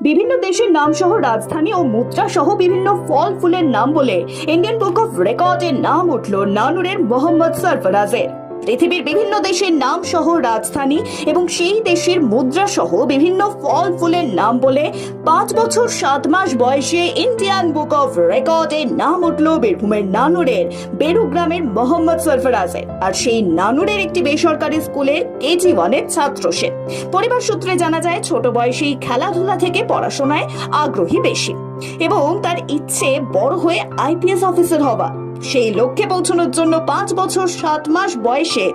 বিভিন্ন দেশের নাম সহ রাজধানী ও মুদ্রা সহ বিভিন্ন ফল ফুলের নাম বলে ইন্ডিয়ান বুক অফ রেকর্ডের নাম উঠল নানুরের মোহাম্মদ সরফরাজের। পৃথিবীর বিভিন্ন দেশের নাম সহ রাজধানী এবং সেই দেশের মুদ্রা সহ বিভিন্ন ফল ফুলের নাম বলে পাঁচ বছর সাত মাস বয়সে ইন্ডিয়ান বুক অফ রেকর্ডের নাম উঠল বীরভূমের নানুরের, বেরুগ্রামের মোহাম্মদ সরফরাজের। আর সেই নানুরের একটি বেসরকারি স্কুলের কেজি ওয়ানের ছাত্র সে। পরিবার সূত্রে জানা যায়, ছোট বয়সেই খেলাধুলা থেকে পড়াশোনায় আগ্রহী বেশি এবং তার ইচ্ছে বড় হয়ে আইপিএস অফিসার হওয়া। সেই লক্ষ্যে পৌঁছানোর জন্য পাঁচ বছর, সাত মাস বয়সে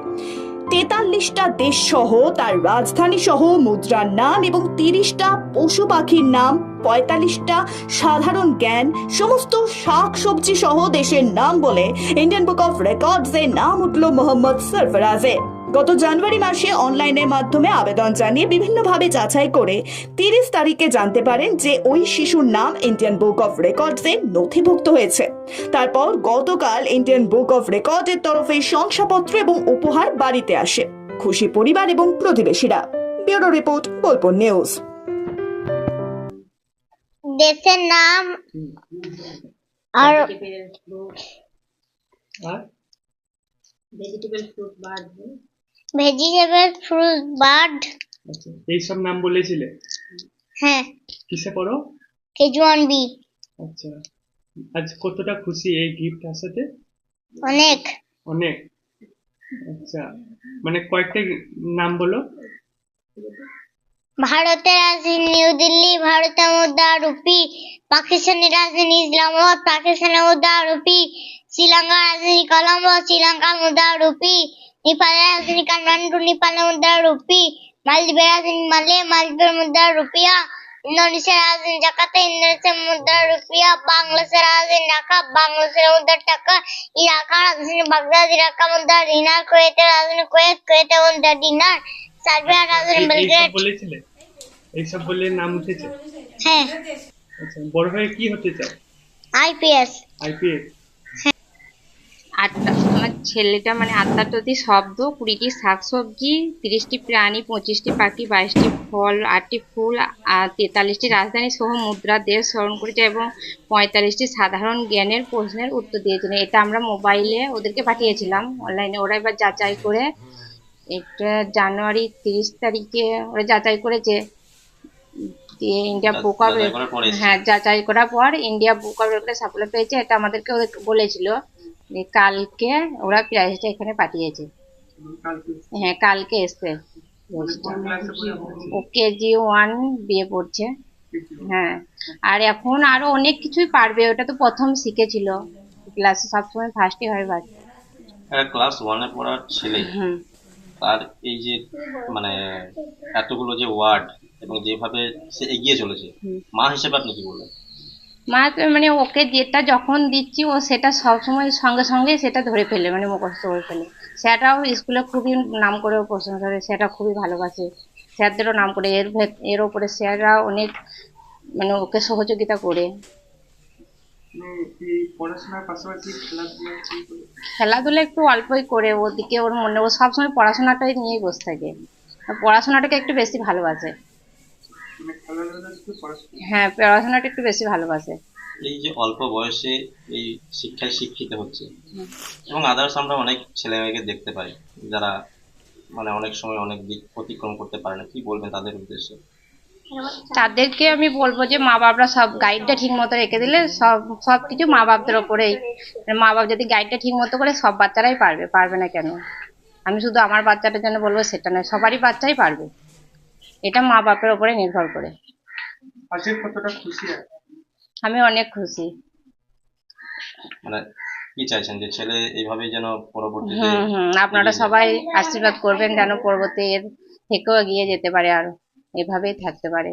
তেতাল্লিশটা দেশ সহ তার রাজধানী সহ মুদ্রার নাম এবং তিরিশটা পশু পাখির নাম, পঁয়তাল্লিশটা সাধারণ জ্ঞান, সমস্ত শাক সবজি সহ দেশের নাম বলে ইন্ডিয়ান বুক অফ রেকর্ডস নাম উঠল মোহাম্মদ সরফরাজের। গত জানুয়ারি মাসে অনলাইনের মাধ্যমে আবেদন জানিয়ে বিভিন্নভাবে যাচাই করে তিরিশ তারিখে জানতে পারেন যে ওই শিশুর নাম ইন্ডিয়ান বুক অফ রেকর্ডসে নথিভুক্ত হয়েছে। তারপর গতকাল ইন্ডিয়ান বুক অফ রেকর্ডের তরফে শংসাপত্র এবং উপহার বাড়িতে আসে। খুশি পরিবার এবং প্রতিবেশীরা। Bureau report Bolpur news. দেশের নাম আর vegetable fruit vegetable fruit bird. আচ্ছা এইসব নাম বলেছিলে? হ্যাঁ। কিসে করো কেজি ওয়ান বি। আচ্ছা আজ কতটা খুশি এই গিফট আসাতে অনেক। অনেক। আচ্ছা মানে কয়েকটা নাম বলো। ভারতের রাজধানী নিউ দিল্লি ভারতের মুদ্রা রুপি পাকিস্তানের রাজধানী ইসলামাবাদ পাকিস্তানের মুদ্রা রুপি শ্রীলঙ্কার রাজধানী কলম্বো শ্রীলঙ্কার মুদ্রা রুপি নেপালের রাজধানী কাঠমান্ডু নেপালের মুদ্রা রুপি মালদ্বীপের রাজধানী মালে মালদ্বীপের মুদ্রা রুপিয়া ইন্দোনেশিয়ার রাজধানী জাকার্তা ইন্দোনেশিয়ার মুদ্রা রুপিয়া বাংলাদেশের রাজধানী ঢাকা বাংলাদেশের মুদ্রা টাকা ইরাকের রাজধানী বাগদাদ ইরাকের মুদ্রা দিনার কুয়েতের রাজধানী কুয়েত কুয়েতের মুদ্রা দিনার সার্বিয়ার রাজধানী বেলগ্রেড। এইসব বলেছিলে? এইসব বলে নাম উঠেছে? হ্যাঁ। আচ্ছা বড় হয়ে কি হতে চাও? আইপিএস আইপিএস আটটা আমার ছেলেটা মানে আটটা যদি শব্দ কুড়িটি শাকসবজি তিরিশটি প্রাণী পঁচিশটি পাখি বাইশটি ফল আটটি ফুল আর তেতাল্লিশটি রাজধানী সহ মুদ্রা দেশ স্মরণ করেছে এবং পঁয়তাল্লিশটি সাধারণ জ্ঞানের প্রশ্নের উত্তর দিয়েছিলেন এটা আমরা মোবাইলে ওদেরকে পাঠিয়েছিলাম। অনলাইনে ওরা এবার যাচাই করে এটা জানুয়ারি তিরিশ তারিখে ওরা যাচাই করেছে। দিয়ে ইন্ডিয়া বুক অফ। হ্যাঁ যাচাই করার পর ইন্ডিয়া বুক অফ রেকর্ডে সাফল্য পেয়েছে এটা আমাদেরকে ওদের বলেছিল। কালকে ওরা প্রাইজটা এখানে পাঠিয়েছে। হ্যাঁ কালকে এসছে। ও কেজি ওয়ান বিয়ে পড়ছে হ্যাঁ আর এখন আরও অনেক কিছুই পারবে। ওটা তো প্রথম শিখেছিল। ক্লাসে সবসময় ফার্স্টই হয় বাচ্চা ক্লাস ওয়ানে পড়ার ছেলে। তার এই যে মানে এতগুলো যে ওয়ার্ড এবং যেভাবে সে এগিয়ে চলেছে। মা হিসেবে আপনি কি বলবেন? মা মানে ওকে যেটা যখন দিচ্ছি ও সেটা সবসময় সঙ্গে সঙ্গে সেটা ধরে ফেলে মানে মুখস্থ করে ফেলে। সেটাও স্কুলে খুবই নাম করে প্রশংসা করে সেটা খুবই ভালোবাসে। স্যারদেরও নাম করে এর এর ওপরে স্যাররা অনেক মানে ওকে সহযোগিতা করে? খেলাধুলা একটু অল্পই করে ওদিকে ওর মনে ও সবসময় পড়াশোনাটাই নিয়েই বসে থাকে। পড়াশোনাটাকে একটু বেশি ভালোবাসে মানে খেলাধুলা শুধু পড়াশোনা হ্যাঁ পড়াশোনাটা একটু বেশি ভালোবাসে। এই যে অল্প বয়সে এই শিক্ষায় শিক্ষিত হচ্ছে। এবং আদার্স আমরা অনেক ছেলে মেয়েকে দেখতে পাই যারা মানে অনেক সময় অনেক দিক অতিক্রম করতে পারে না। কি বলবেন তাদের উদ্দেশ্যে? তাদেরকে আমি বলব যে মা বাবারা সব গাইডটা ঠিক মতো রেখে দিলে সব সব কিছু মা বাপদের ওপরেই। মা বাপ যদি গাইডটা ঠিক মতো করে সব বাচ্চারাই পারবে পারবে না কেন? আমি শুধু আমার বাচ্চাটার জন্য বলব সেটা নয় সবারই বাচ্চাই পারবে। এটা মা বাপের উপরে নির্ভর করে। আজকে কতটা খুশি আমি অনেক খুশি। মানে কি চাইছেন যে ছেলে এইভাবে যেন পরবর্তীতে হুম হুম আপনারা সবাই আশীর্বাদ করবেন যেন পরবর্তী এর থেকেও এগিয়ে যেতে পারে আর এভাবেই থাকতে পারে।